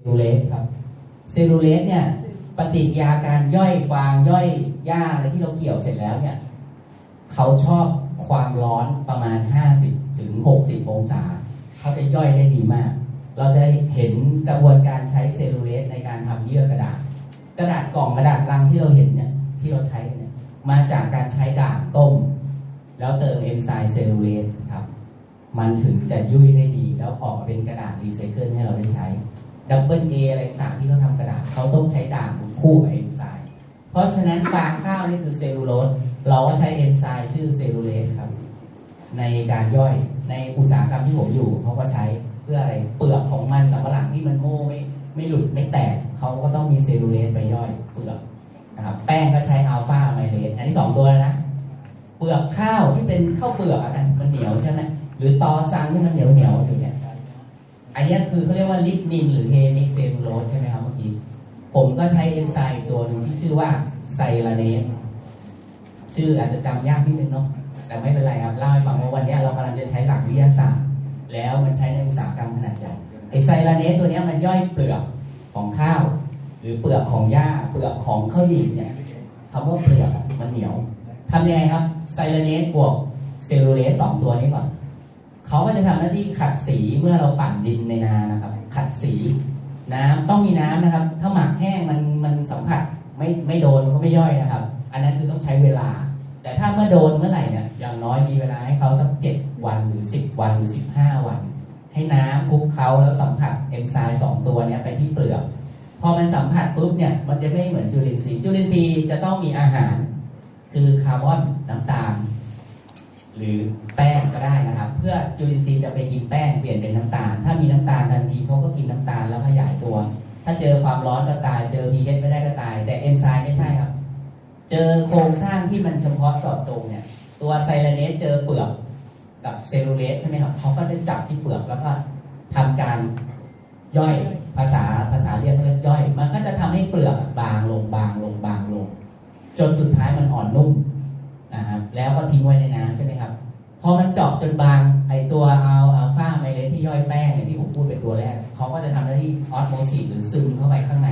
เซลูเลสครับ เซลลูเลสเนี่ยปฏิกิริยาการย่อยฟางย่อยหญ้าอะไรที่เราเกี่ยวเสร็จแล้วเนี่ย เขาชอบความร้อนประมาณ 50ถึง60 องศา เขาจะย่อยได้ดีมาก เราจะเห็นกระบวนการใช้เซลลูเลสในการทำเยื่อกระดาษ กระดาษกล่องกระดาษลังที่เราเห็นเนี่ยที่เราใช้เนี่ยมาจากการใช้ด่างต้ม แล้วเติมเอนไซม์เซลลูเลสครับ มันถึงจะยุ่ยได้ดีแล้วออกมาเป็นกระดาษรีไซเคิล ดับเบิลเออะไรต่างๆที่เขาทำกระดาษเขาต้องใช้ด่างคู่กับเอนไซม์เพราะฉะนั้นฟางข้าวนี่คือเซลลูโลสเราก็ใช้เอนไซม์ชื่อเซลลูเลสครับ ในการย่อยในอุตสาหกรรมที่ผมอยู่เขาก็ใช้เพื่ออะไรเปลือกของมันสำปะหลังที่มันโม่ไม่ไม่หลุดไม่แตกเขาก็ต้องมีเซลลูเลสไปย่อยเปลือกนะครับแป้งก็ใช้อัลฟาไมเลสอันนี้สองตัวนะเปลือกข้าวที่เป็นข้าวเปลือกอะนะมันเหนียวใช่ไหมหรือตอซังที่มันเหนียวเหนียวอยู่เนี่ยอั นี้คือเขาเรียกว่าลิกนินหรือเฮมิเซลูโลสใช่ไหมครับเมื่อกี้ผมก็ใช้เอนไซม์ตัวหนึ่งที่ชื่อว่าไซลาเนสชื่ออาจจะจำยากนิดนึงเนาะแต่ไม่เป็นไรครับเล่าให้ฟังว่าวันนี้เรากำลังจะใช้หลักวิทยาศาสตร์ แล้วมันใช้ในอุตสาหกรรมขนาดใหญ่ไอไซลาเนสตัวนี้มันย่อยเปลือกของข้าว หรือเปลือกของหญ้าเปลือกของข้าวดีเนี่ยคำว่าเปลือกมันเหนียวทำยังไงครับไซลาเนสบวกเซลลูเลสสองตัวนี้ก่อน เขาก็จะทำหน้าที่ขัดสีเมื่อเราปั่นดินในนานะครับ ขัดสีน้ำต้องมีน้ำนะครับ ถ้าหมักแห้งมันมันสัมผัสไม่ไม่โดนมันก็ไม่ย่อยนะครับ อันนั้นคือต้องใช้เวลา แต่ถ้าเมื่อโดนเมื่อไหร่เนี่ยอย่างน้อยมีเวลาให้เขาสักเจ็ดวันหรือสิบวันหรือสิบห้าวัน ให้น้ำคลุกเขาแล้วสัมผัสเอนไซม์สองตัวเนี้ยไปที่เปลือกพอมันสัมผัสปุ๊บเนี่ยมันจะไม่เหมือนจุลินทรีย์จุลินทรีย์จะต้องมีอาหาร คือคาร์บอนน้ำตาล หรือแป้ง จุลินทรีย์จะไปกินแป้งเปลี่ยนเป็นน้ำตาล ถ้ามีน้ำตาลทันทีเขาก็กินน้ำตาลแล้วขยายตัว ถ้าเจอความร้อนก็ตาย เจอ pH ไม่ได้ก็ตาย แต่เอนไซม์ไม่ใช่ครับ เจอโครงสร้างที่มันเฉพาะเจาะจงเนี่ย ตัวไซเลเนสเจอเปลือกกับเซลลูเลสใช่ไหมครับเขาก็จะจับที่เปลือกแล้วก็ทำการย่อยภาษาภาษาเรียกเขาเรียกย่อย มันก็จะทำให้เปลือกบางลงบางลงบางลง จนสุดท้ายมันอ่อนนุ่มนะครับแล้วก็ทิ้งไว้ในน้ำใช่ไหมครับ พอมันเจาะจนบางไอตัวเอาอัลฟาไมเลสที่ย่อยแป้งที่ผมพูดเป็นตัวแรกเขาก็จะทำหน้าที่ออสโมซิสหรือซึมเข้าไปข้างใน